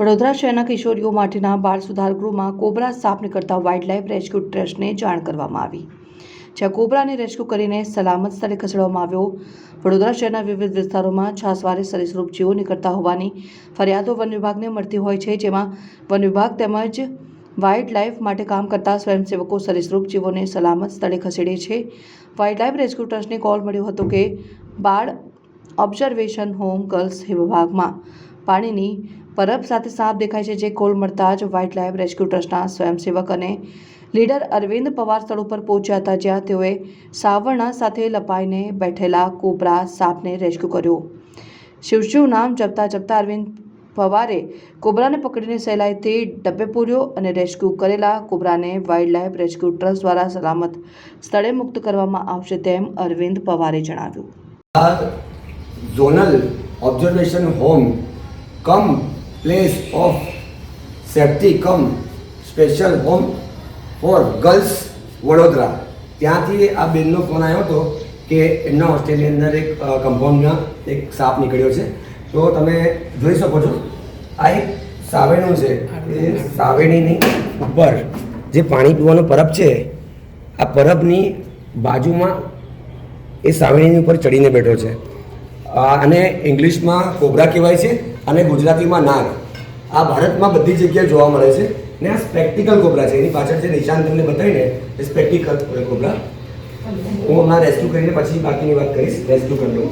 વડોદરા શહેરના કિશોરીઓ માટેના બાળ સુધાર ગૃહમાં કોબરા સાપ નીકળતા વાઇલ્ડલાઇફ રેસ્ક્યુ ટ્રસ્ટને જાણ કરવામાં આવી. જ્યાં કોબરાને રેસ્ક્યુ કરીને સલામત સ્થળે ખસેડવામાં આવ્યો, વડોદરા શહેરના વિવિધ વિસ્તારોમાં છાસવારે સરીસૃપ જીવો નીકળતા હોવાની ફરિયાદો વન વિભાગને મળતી હોય છે, જેમાં વન વિભાગ તેમજ વાઇલ્ડ લાઇફ માટે કામ કરતા સ્વયંસેવકો સરીસૃપ જીવોને સલામત સ્થળે ખસેડે છે. વાઇલ્ડ લાઇફ રેસ્ક્યુ ટ્રસ્ટને કોલ મળ્યો હતો કે, બાળ ઓબ્ઝર્વેશન હોમ ગર્લ્સ વિભાગમાં પાણીની પરબ સાથે સાપ દેખાય છે જે કોલ મળતા જ વાઇલ્ડ લાઇફ રેસ્ક્યુ ટ્રસ્ટના સ્વયંસેવક અને લીડર અરવિંદ પવાર સ્થળ ઉપર પહોંચ્યા હતા, જ્યાં તેઓએ સાવરણા સાથે લપાઈને બેઠેલા કોબરા સાપને રેસ્ક્યુ કર્યો. શિવશિવ નામ જપતા જપતા અરવિંદ પવારે કોબરાને પકડીને સહેલાઈથી ડબ્બે પૂર્યો અને રેસ્ક્યુ કરેલા કોબરાને વાઇલ્ડ લાઇફ રેસ્ક્યુ ટ્રસ્ટ દ્વારા સલામત સ્થળે મુક્ત કરવામાં આવશે તેમ અરવિંદ પવારે જણાવ્યું. Zonal observation home home come place of safety special home for girls, Vadodara. ત્યાંથી આ બેનનો ફોન આવ્યો હતો કે એમના હોસ્ટેલની અંદર એક કમ્પાઉન્ડમાં એક સાપ નીકળ્યો છે. તો તમે જોઈ શકો છો, આ એક સાવેણું છે. એ સાવેણીની ઉપર જે પાણી પીવાનો પરબ છે, આ પરબની બાજુમાં એ સાવણીની ઉપર ચડીને બેઠો છે. અને ઇંગ્લિશમાં કોબરા કહેવાય છે અને ગુજરાતીમાં નાગ. આ ભારતમાં બધી જગ્યાએ જોવા મળે છે ને આ સ્પેક્ટિકલ કોબરા છે. એની પાછળ જે નિશાન તમને બતાવીને એ સ્પેક્ટિકલ કોબરા. હું હમણાં રેસ્ક્યુ કરીને પછી બાકીની વાત કરીશ. રેસ્ક્યુ કરી લઉં